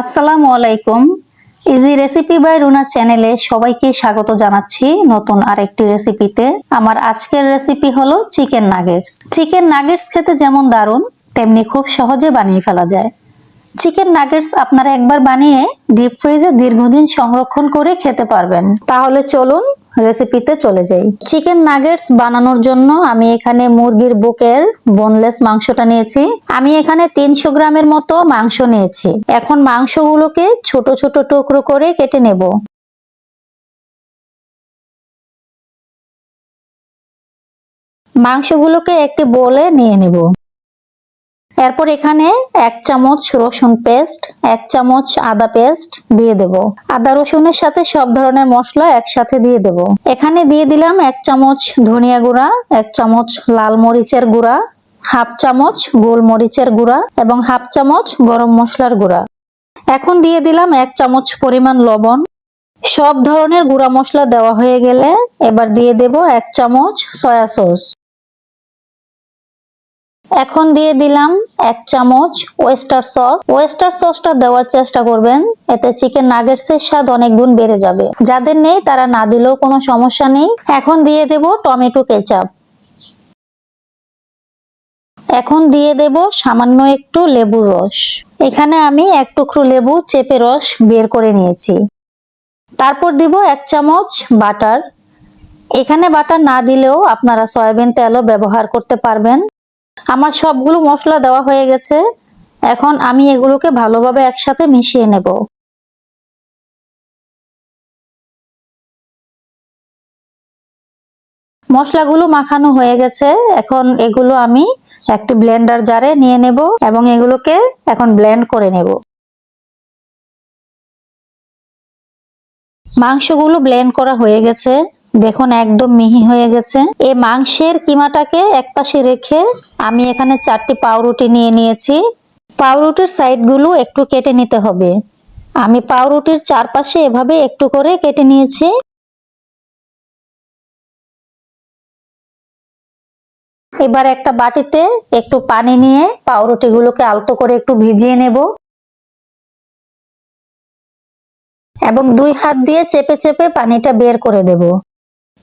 আসসালামু আলাইকুম। Easy recipe by Runa চ্যানেলে সবাইকে স্বাগত জানাচ্ছি নতুন আরেকটি রেসিপিতে আমার আজকের রেসিপি হলো চিকেন নাগেটস চিকেন নাগেটস খেতে যেমন দারুণ, তেমনি খুব সহজে বানিয়ে ফেলা যায়। চিকেন নাগেটস আপনারা একবার বানিয়ে ডিপ ফ্রিজে দীর্ঘদিন সংরক্ষণ করে খেতে পারবেন। তাহলে চলুন রেসিপিতে চলে যাই। চিকেন নাগেটস বানানোর জন্য আমি এখানে মুরগির বুকের বোনলেস মাংসটা নিয়েছি। আমি এখানে তিনশো গ্রামের মতো মাংস নিয়েছি। এখন মাংসগুলোকে ছোট ছোট টুকরো করে কেটে নেব। মাংসগুলোকে একটি বোলে নিয়ে নেব। এরপর এখানে এক চামচ রসুন পেস্ট, এক চামচ আদা পেস্ট দিয়ে দেব। আদা রসুনের সাথে সব ধরনের মশলা একসাথে দিয়ে দেব। এখানে দিয়ে দিলাম এক চামচ ধনিয়া গুঁড়া, এক চামচ লাল মরিচের গুঁড়া, হাফ চামচ গোলমরিচের গুঁড়া এবং হাফ চামচ গরম মশলার গুঁড়া। এখন দিয়ে দিলাম এক চামচ পরিমাণ লবণ। সব ধরনের গুঁড়া মশলা দেওয়া হয়ে গেলে এবার দিয়ে দেব এক চামচ সয়া সস। এখন দিয়ে দিলাম এক চামচ ওয়েস্টার সস ওয়েস্টার সসটা দেওয়ার চেষ্টা করবেন, এতে চিকেন নাগেটসের স্বাদ অনেক গুণ বেড়ে যাবে। যাদের নেই, তারা না দিলেও কোনো সমস্যা নেই। এখন দিয়ে দেব টমেটো কেচাপ। এখন দিয়ে দেব সামান্য একটু লেবুর রস। এখানে আমি এক টুকরো লেবু চেপে রস বের করে নিয়েছি। তারপর দিব এক চামচ বাটার। এখানে বাটার না দিলেও আপনারা সয়াবিন তেলও ব্যবহার করতে পারবেন। আমার সবগুলো মশলা দেওয়া হয়ে গেছে। এখন আমি এগুলোকে ভালোভাবে একসাথে মিশিয়ে নেব। মশলাগুলো মাখানো হয়ে গেছে। এখন এগুলো আমি একটি ব্লেন্ডার জারে নিয়ে নেব এবং এগুলোকে এখন ব্লেন্ড করে নেব। মাংসগুলো ব্লেন্ড করা হয়ে গেছে। দেখুন, একদম মিহি হয়ে গেছে। এই মাংসের কিমাটাকে একপাশে রেখে আমি এখানে চারটি পাউরুটি নিয়ে নিয়েছি। পাউরুটির সাইডগুলো একটু কেটে নিতে হবে। আমি পাউরুটির চারপাশে এভাবে একটু করে কেটে নিয়েছি। এবার একটা বাটিতে একটু পানি নিয়ে পাউরুটিগুলোকে আলতো করে একটু ভিজিয়ে নেব। এবং দুই হাত দিয়ে চেপে চেপে পানিটা বের করে দেব।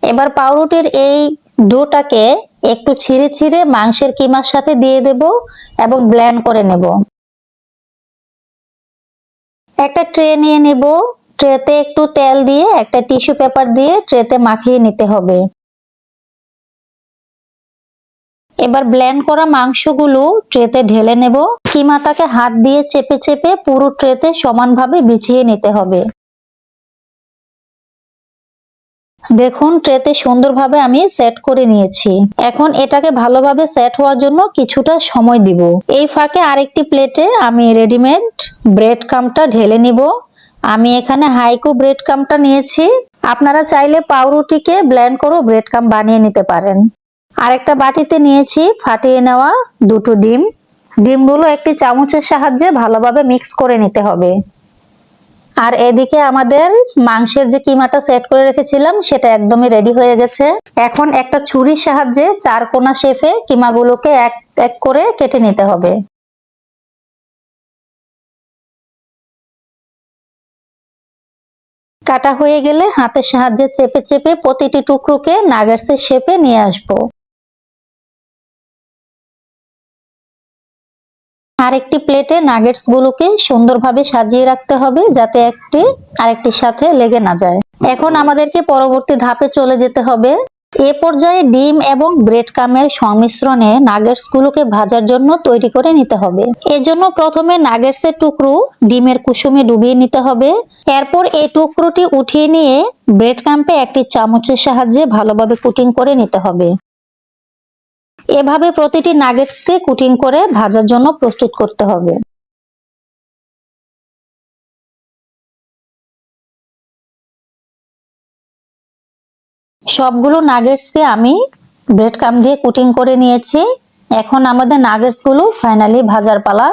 এবার পাউরুটির এই ডোটাকে একটু ছিঁড়ে ছিঁড়ে মাংসের কিমার সাথে দিয়ে দেব এবং ব্লেন্ড করে নেব। একটা ট্রে নিয়ে নেব। ট্রেতে একটু তেল দিয়ে, একটা টিস্যু পেপার দিয়ে ট্রেতে মাখিয়ে নিতে হবে। এবার ব্লেন্ড করা মাংসগুলো ট্রেতে ঢেলে নেব। কিমাটাকে হাত দিয়ে চেপে চেপে পুরো ট্রেতে সমানভাবে বিছিয়ে নিতে হবে। দেখুন, ট্রেতে সুন্দরভাবে আমি সেট করে নিয়েছি। এখন এটাকে ভালোভাবে সেট হওয়ার জন্য কিছুটা সময় দিব। এই ফাঁকে আরেকটি প্লেটে আমি রেডিমেড ব্রেড কামটা ঢেলে নিব। আমি এখানে হাইকো ব্রেড কামটা নিয়েছি। আপনারা চাইলে পাউরুটিকে ব্ল্যান্ড করেও ব্রেড কাম বানিয়ে নিতে পারেন। আরেকটা বাটিতে নিয়েছি ফাটিয়ে নেওয়া দুটো ডিম। ডিমগুলো একটি চামচের সাহায্যে ভালোভাবে মিক্স করে নিতে হবে। আর এদিকে আমাদের মাংসের যে কিমাটা সেট করে রেখেছিলাম, সেটা একদমই রেডি হয়ে গেছে। এখন একটা ছুরির সাহায্যে চার কোনা শেফে কিমাগুলোকে এক এক করে কেটে নিতে হবে। কাটা হয়ে গেলে হাতের সাহায্যে চেপে চেপে প্রতিটি টুকরোকে নাগেটসের শেপে নিয়ে আসব। আর একটি প্লেটে নাগেটস গুলোকে সুন্দরভাবে সাজিয়ে রাখতে হবে যাতে একটি আরেকটির সাথে লেগে না যায়। এখন আমাদেরকে পরবর্তী ধাপে চলে যেতে হবে। এ পর্যায়ে ডিম এবং ব্রেড কামের সংমিশ্রণে নাগেটস গুলোকে ভাজার জন্য তৈরি করে নিতে হবে। এজন্য প্রথমে নাগেটস এর টুকরো ডিমের কুসুমে ডুবিয়ে নিতে হবে। এরপর এই টুকরোটি উঠিয়ে নিয়ে ব্রেড কাম্পে একটি চামচের সাহায্যে ভালোভাবে কুটিং করে নিতে হবে। এভাবে প্রতিটি নাগেটসকে কুটিং করে ভাজার জন্য প্রস্তুত করতে হবে। সবগুলো নাগেটসকে আমি ব্রেড কাম দিয়ে কুটিং করে নিয়েছি। এখন আমাদের নাগেটসগুলো ফাইনালি ভাজার পালা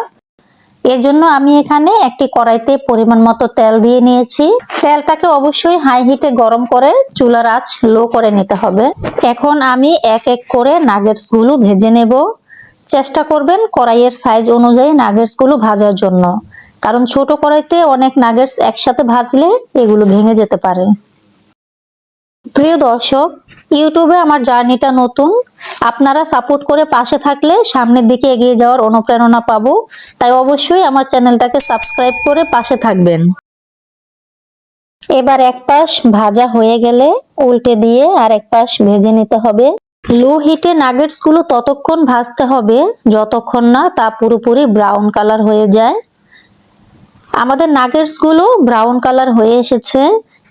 এজন্য আমি এখানে একটি কড়াইতে পরিমাণ মতো তেল দিয়ে নিয়েছি। তেলটাকে অবশ্যই হাই হিটে গরম করে চুলার আঁচ লো করে নিতে হবে। এখন আমি এক এক করে নাগেটসগুলো ভেজে নেব। চেষ্টা করবেন কড়াইয়ের সাইজ অনুযায়ী নাগেটসগুলো ভাজার জন্য। কারণ ছোট কড়াইতে অনেক নাগেটস একসাথে ভাজলে এগুলো ভেঙে যেতে পারে। প্রিয় দর্শক, ইউটিউবে আমার জার্নিটা নতুন। আপনারা সাপোর্ট করে পাশে থাকলে সামনের দিকে এগিয়ে যাওয়ার অনুপ্রেরণা পাবো। তাই অবশ্যই আমার চ্যানেলটাকে সাবস্ক্রাইব করে পাশে থাকবেন। এবার এক পাশ ভাজা হয়ে গেলে উল্টে দিয়ে আর এক পাশ ভেজে নিতে হবে। লো হিটে নাগেটসগুলো ততক্ষণ ভাজতে হবে, যতক্ষণ না তা পুরোপুরি ব্রাউন কালার হয়ে যায়। আমাদের নাগেটসগুলো ব্রাউন কালার হয়ে এসেছে।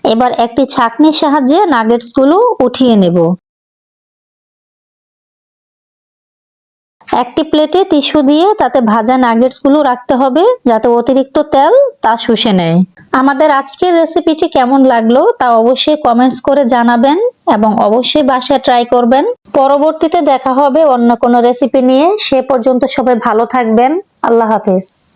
এবার একটি ছাঁকনির সাহায্যে নাগেটসগুলো উঠিয়ে নেব। একটি প্লেটে টিস্যু দিয়ে তাতে ভাজা নাগেটসগুলো রাখতে হবে যাতে অতিরিক্ত তেল তা শুষে নেয়। আমাদের আজকের রেসিপিটি কেমন লাগল তা অবশ্যই কমেন্টস করে জানাবেন এবং অবশ্যই বাসায় ট্রাই করবেন। পরবর্তীতে দেখা হবে অন্য কোনো রেসিপি নিয়ে। সে পর্যন্ত সবাই ভালো থাকবেন। আল্লাহ হাফিজ।